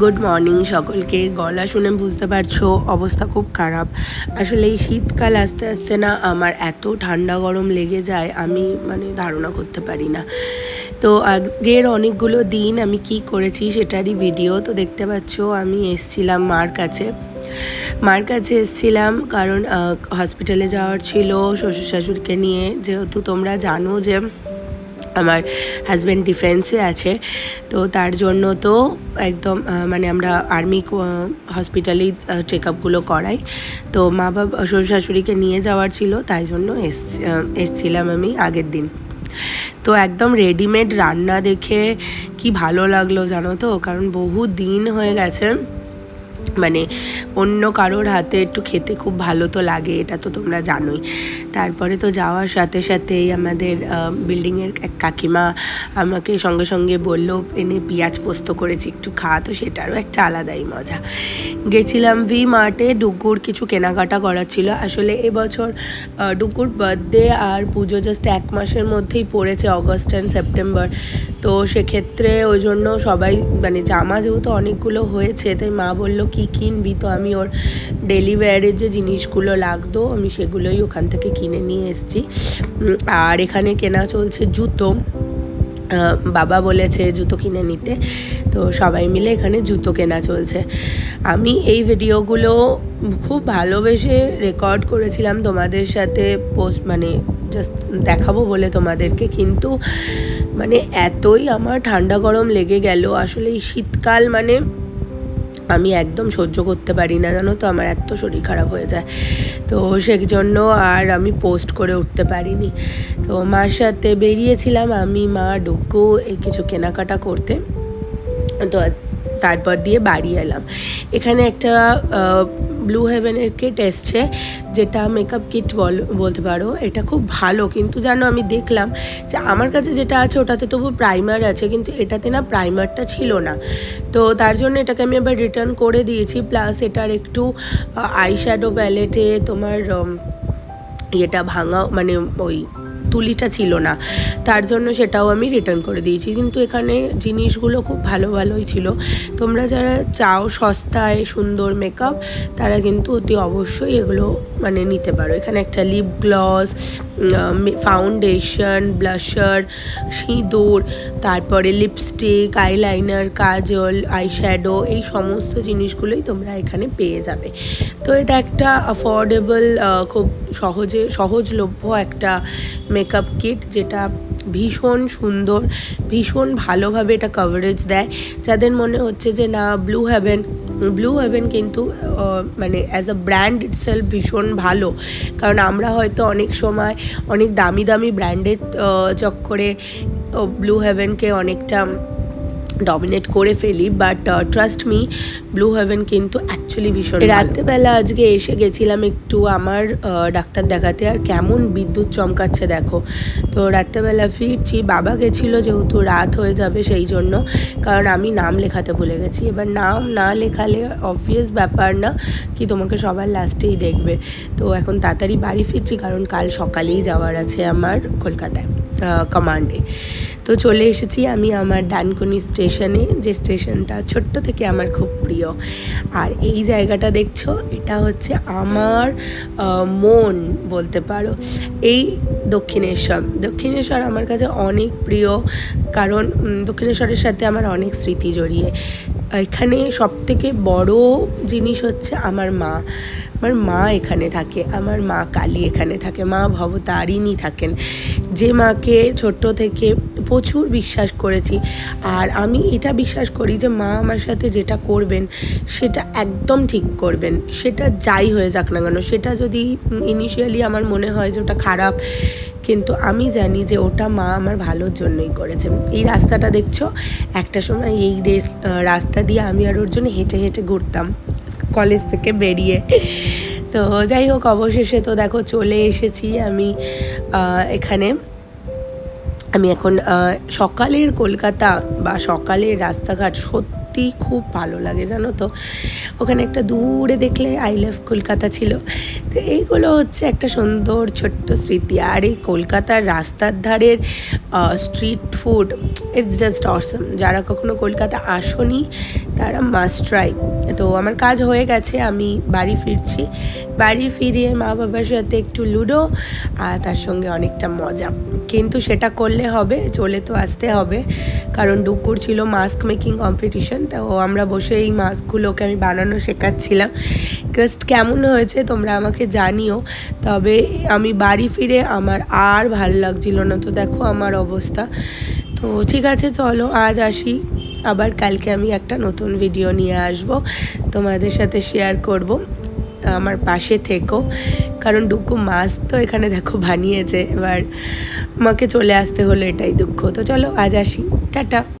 Good morning সকলকে। গলা শুনে বুঝতে পারছ, অবস্থা খুব খারাপ। আসলে এই শীতকাল আস্তে আস্তে না আমার এত ঠান্ডা গরম লেগে যায়, আমি মানে ধারণা করতে পারি না। তো আগের অনেকগুলো দিন আমি কি করেছি সেটারই ভিডিও তো দেখতে পাচ্ছ, আমি এসছিলাম মার কাছে। মার কাছে এসছিলাম কারণ হসপিটালে যাওয়ার ছিল, শ্বশুর শাশুড়িকে নিয়ে। যেহেতু তোমরা জানো যে আমার হাজব্যান্ড ডিফেন্সে আছে। তো তার জন্য তো একদম মানে আমরা আর্মি হসপিটালেই চেক আপগুলো করাই। তো মা বাবা, শ্বশুর শাশুড়িকে নিয়ে যাওয়ার ছিল, তাই জন্য এস এসছিলাম আমি আগের দিন। তো একদম রেডিমেড রান্না দেখে কি ভালো লাগল জানো তো? কারণ বহু দিন হয়ে গেছে। মানে অন্য কারোর হাতে একটু খেতে খুব ভালো তো লাগে, এটা তো তোমরা জানোই। তারপরে তো যাওয়ার সাথে সাথেই আমাদের বিল্ডিংয়ের এক কাকিমা আমাকে সঙ্গে সঙ্গে বলল, এনে পেঁয়াজ পোস্ত করেছি, একটু খা। তো সেটারও একটা আলাদাই মজা। গেছিলাম ভি মার্টে ডুগুর কিছু কেনাকাটা করার ছিল। আসলে এবছর ডুগুর বার্থডে আর পুজো জাস্ট এক মাসের মধ্যেই পড়েছে অগস্ট অ্যান্ড সেপ্টেম্বর তো সেক্ষেত্রে ওই জন্য সবাই মানে জামা যেহেতু অনেকগুলো হয়েছে, তাই মা বলল কি কিনবি তো আমি ওর ডেলি যে জিনিসগুলো লাগতো, আমি সেগুলোই ওখান থেকে কিনে নিয়ে এসেছি। আর এখানে কেনা চলছে জুতো। বাবা বলেছে জুতো কিনে নিতে। তো সবাই মিলে এখানে জুতো কেনা চলছে। আমি এই ভিডিওগুলো খুব ভালোবেসে রেকর্ড করেছিলাম তোমাদের সাথে পোস্ট মানে জাস্ট দেখাবো বলে তোমাদেরকে। কিন্তু মানে এতই আমার ঠান্ডা গরম লেগে গেল। আসলে এই শীতকাল মানে আমি একদম সহ্য করতে পারি না, জানো তো? আমার এত শরীর খারাপ হয়ে যায়। তো সেই জন্য আর আমি পোস্ট করে উঠতে পারিনি। তো মার সাথে বেরিয়েছিলাম, আমি, মা, ডুকু এই কিছু কেনাকাটা করতে। তো তারপর দিয়ে বাড়ি এলাম। এখানে একটা ব্লু হেভেনের কিট এসছে, যেটা মেকআপ কিট বল, বলতে পারো। এটা খুব ভালো, কিন্তু জানো আমি দেখলাম যে আমার কাছে যেটা আছে ওটাতে তবু প্রাইমার আছে, কিন্তু এটাতে না প্রাইমারটা ছিল না। তো তার জন্য এটাকে আমি আবার রিটার্ন করে দিয়েছি প্লাস এটার একটু আই শ্যাডো প্যালেটে তোমার ইয়েটা ভাঙা মানে ওই তুলিটা ছিল না। তার জন্য সেটাও আমি রিটার্ন করে দিয়েছি। কিন্তু এখানে জিনিসগুলো খুব ভালো ভালোই ছিল। তোমরা যারা চাও সস্তায় সুন্দর মেকআপ তারা কিন্তু অতি অবশ্যই এগুলো মানে নিতে পারো। এখানে একটা লিপ গ্লস ফাউন্ডেশন ব্লাশার সিঁদুর, তারপরে লিপস্টিক আইলাইনার কাজল আইশ্যাডো এই সমস্ত জিনিসগুলোই তোমরা এখানে পেয়ে যাবে। তো এটা একটা অ্যাফোর্ডেবল খুব সহজে, সহজলভ্য একটা মেকআপ কিট যেটা ভীষণ সুন্দর, ভীষণ ভালোভাবে এটা কভারেজ দেয়। যাদের মনে হচ্ছে যে না ব্লু হ্যাভেন ব্লু হেভেন কিন্তু মানে অ্যাজ আ ব্র্যান্ড ইটসেলফ ভীষণ ভালো। কারণ আমরা হয়তো অনেক সময় অনেক দামি দামি ব্র্যান্ডের চক্করে ব্লু হেভেনকে অনেকটা ডমিনেট করে ফেলি but trust me blue heaven কিন্তু অ্যাকচুয়ালি ভীষণ রাত্রেবেলা আজকে এসে গেছিলাম একটু আমার ডাক্তার দেখাতে, আর কেমন বিদ্যুৎ চমকাচ্ছে দেখো। তো রাত্রেবেলা ফিরছি, বাবা গেছিল যেহেতু রাত হয়ে যাবে সেই জন্য, কারণ আমি নাম লেখাতে ভুলে গেছি। এবার নাম না লেখালে অবভিয়াস ব্যাপার না কি তোমাকে সবার লাস্টেই দেখবে। তো এখন তাড়াতাড়ি বাড়ি ফিরছি, কারণ কাল সকালেই যাওয়ার আছে আমার কলকাতায় কমান্ডে তো চলে এসেছি আমি আমার ডানকুনি স্টেশনে যে স্টেশনটা ছোট্ট থেকে আমার খুব প্রিয়। আর এই জায়গাটা দেখছ, এটা হচ্ছে আমার মন বলতে পারো। এই দক্ষিণেশ্বর দক্ষিণেশ্বর আমার কাছে অনেক প্রিয়। কারণ দক্ষিণেশ্বরের সাথে আমার অনেক স্মৃতি জড়িয়ে। এখানে সব থেকে বড় জিনিস হচ্ছে আমার মা। আমার মা এখানে থাকে, আমার মা কালী এখানে থাকে, মা ভবতারিণী থাকেন। যে মাকে ছোট্ট থেকে প্রচুর বিশ্বাস করেছি। আর আমি এটা বিশ্বাস করি যে মা আমার সাথে যেটা করবেন, সেটা একদম ঠিক করবেন। সেটা যাই হয়ে যাক না কেন, সেটা যদি ইনিশিয়ালি আমার মনে হয় যে ওটা খারাপ, কিন্তু আমি জানি যে ওটা মা আমার ভালোর জন্যই করেছে। এই রাস্তাটা দেখছ? একটা সময় এই রেস রাস্তা দিয়ে আমি আর ওর জন্য হেঁটে হেঁটে ঘুরতাম কলেজ থেকে বেরিয়ে। তো যাই হোক, অবশেষে তো দেখো চলে এসেছি আমি এখানে। আমি এখন সকালের কলকাতা বা সকালের রাস্তাঘাট সত্যি খুব ভালো লাগে, জানো তো। ওখানে একটা দূরে দেখলে আই লাভ কলকাতা ছিল। তো এইগুলো হচ্ছে একটা সুন্দর ছোট্ট স্মৃতি। আর এই কলকাতার রাস্তার ধারের street food it's just awesome যারা কখনো কলকাতা আসনি তারা মাস্ট ট্রাই তো আমার কাজ হয়ে গেছে, আমি বাড়ি ফিরছি। বাড়ি ফিরিয়ে মা বাবার সাথে একটু লুডো আর তার সঙ্গে অনেকটা মজা। কিন্তু সেটা করলে হবে, চলে তো আসতে হবে। কারণ ডুকুর ছিল মাস্ক মেকিং কম্পিটিশন তো আমরা বসে এই মাস্কগুলোকে আমি বানানো শেখাচ্ছিলাম। জাস্ট কেমন হয়েছে তোমরা আমাকে জানিও। তবে আমি বাড়ি ফিরে আমার আর ভালো লাগছিল না। তো দেখো আমার অবস্থা। তো ঠিক আছে, চলো আজ আসি। আবার কালকে আমি একটা নতুন ভিডিও নিয়ে আসব। তোমাদের সাথে শেয়ার করব। আমার পাশে থেকো। কারণ ডুকু মাস্ক তো এখানে দেখো বানিয়েছে। এবার আমাকে চলে আসতে হলো এটাই দুঃখ। তো চলো আজ আসি। টাটা।